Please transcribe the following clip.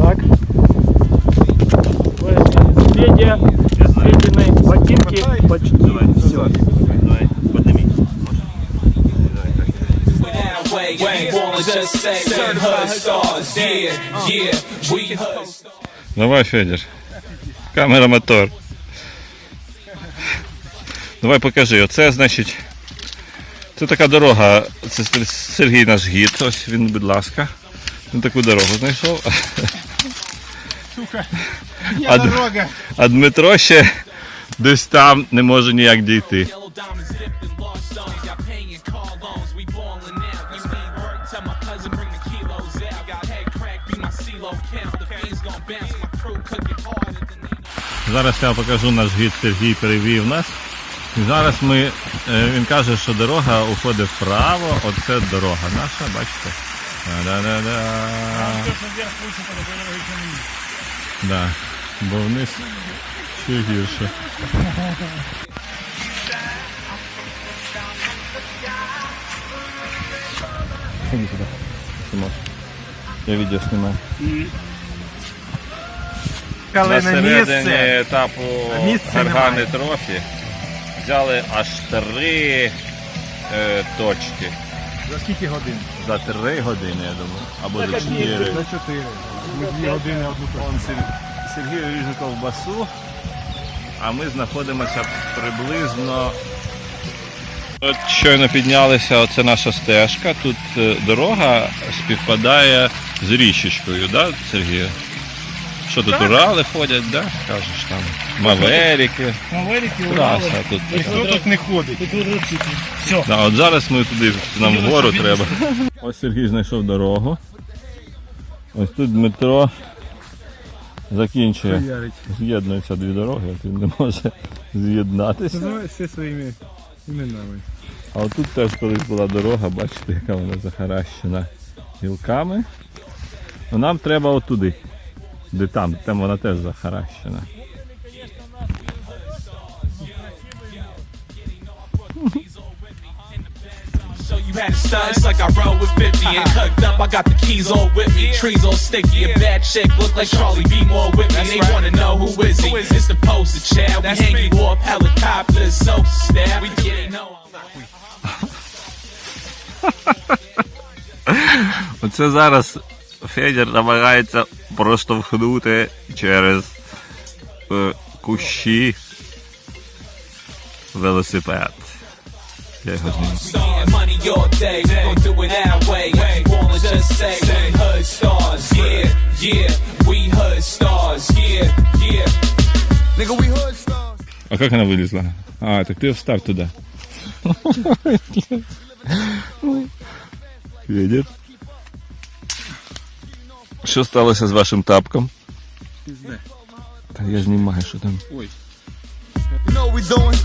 Так. Федя, Федины ботинки почти все. Давай, подними. Давай, Федір. Камера мотор. Давай покажи. Оце, значить, це така дорога. Це Сергій наш гід. Ось він, будь ласка. Він таку дорогу знайшов. А, Д- а Дмитро ще десь там не може ніяк дійти. Зараз я покажу наш гід Сергій перевів нас. І зараз ми, е, він каже, що дорога уходить вправо, оце дорога наша, бачите? Да-да-да. Да. Бо вниз ще гірше. Ходи сюди. Тимош. Я відео знімаю. Але На середині етапу місця Гаргани трофі взяли аж три е, точки. За скільки годин? За три години, я думаю. Або за чотири. За чотири. Ми дві години одну Вон Сергій ріже ковбасу, а ми знаходимося приблизно. От щойно піднялися, оце наша стежка. Тут е, дорога співпадає з річечкою, да, Сергію? Що тут Урали ходять, да? Кажеш там. Маверики. Маверики, Траса тут така. Хто тут не ходить? Все. Да, от зараз ми туди, нам вгору треба. Ось Сергій знайшов дорогу. Ось тут Дмитро закінчує. З'єднуються дві дороги, от він не може з'єднатися. Називай все своїми іменами. А отут теж колись була дорога, бачите, яка вона захаращена гілками. Ну, нам треба отуди. Де там, там вона теж захаращена. You to stunt. It's like I roll with 50 and cooked up. I got the keys all with me. Trees all sticky. A bad chick look like Charlie B. More with me. They wanna know who is he? It's the poster child. We hang you off helicopters, so stab. We it, know. Оце зараз Федір намагається проштовхнути через е, кущі велосипед. Я його. А як вона вилізла? А, так ти встав туди. Федір. Що сталося з вашим тапком? Та я знімаю, що там. You know we doing?